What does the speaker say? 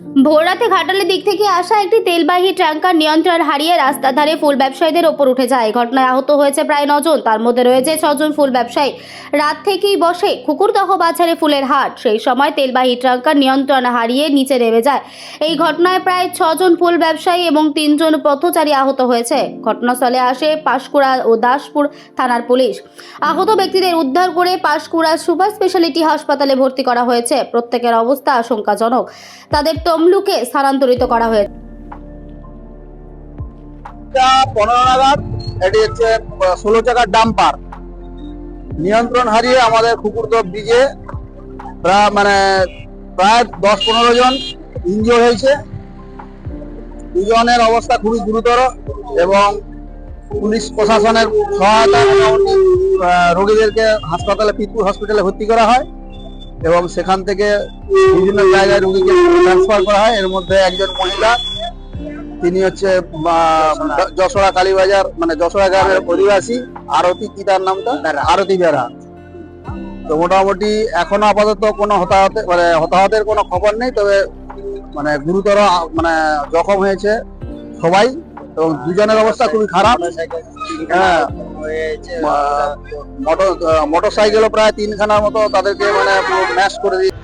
ভোররাতে ঘাটালের দিক থেকে আসা একটি তেলবাহী ট্যাঙ্কার নিয়ন্ত্রণ হারিয়ে রাস্তার ধারে ফুল ব্যবসায়ীদের ওপর উঠে যায়। ঘটনায় আহত হয়েছে প্রায় নজন। তার মধ্যে রয়েছে ছজন ফুল ব্যবসায়ী। রাত থেকেই বসে কুকুরদহ বাজারে ফুলের হাট। সেই সময় তেলবাহী ট্যাঙ্কার নিয়ন্ত্রণ হারিয়ে নিচে নেমে যায়। এই ঘটনায় প্রায় ছজন ফুল ব্যবসায়ী এবং তিনজন পথচারী আহত হয়েছে। ঘটনাস্থলে আসে পাঁশকুড়া ও দাসপুর থানার পুলিশ। আহত ব্যক্তিদের উদ্ধার করে পাঁশকুড়া সুপার স্পেশালিটি হাসপাতালে ভর্তি করা হয়েছে। প্রত্যেকের অবস্থা আশঙ্কাজনক। তাদের তমলুকে স্থানান্তরিত করা হয়েছে। পনেরো নাগাদ, এটি হচ্ছে ষোলো চাকার ডাম্পার। নিয়ন্ত্রণ হারিয়ে আমাদের কুকুরদো ব্রিজে প্রায় মানে প্রায় দশ পনেরো জন ইনজিওর হয়েছে। দুজনের অবস্থা খুবই গুরুতর এবং পুলিশ প্রশাসনের সহায়তা রোগীদেরকে হাসপাতালে পিতপুর হসপিটালে ভর্তি করা হয়। এবং সেখান থেকে বিভিন্ন জায়গায় রোগীকে ট্রান্সফার করা হয়। এর মধ্যে একজন মহিলা তিনি হচ্ছে যশোরা কালীবাজার মানে যশোরা গ্রামের অধিবাসী আরতি কি তার নামটা? আরতি বেরা তো মোটামুটি এখনও আপাতত কোনো হতাহত মানে হতাহতের কোনো খবর নেই তবে মানে গুরুতর মানে জখম হয়েছে সবাই এবং দুজনের অবস্থা খুবই খারাপ। হ্যাঁ। মোটর মোটর সাইকেলও প্রায় তিনখানার মতো তাদেরকে মানে ম্যাশ করে দিয়ে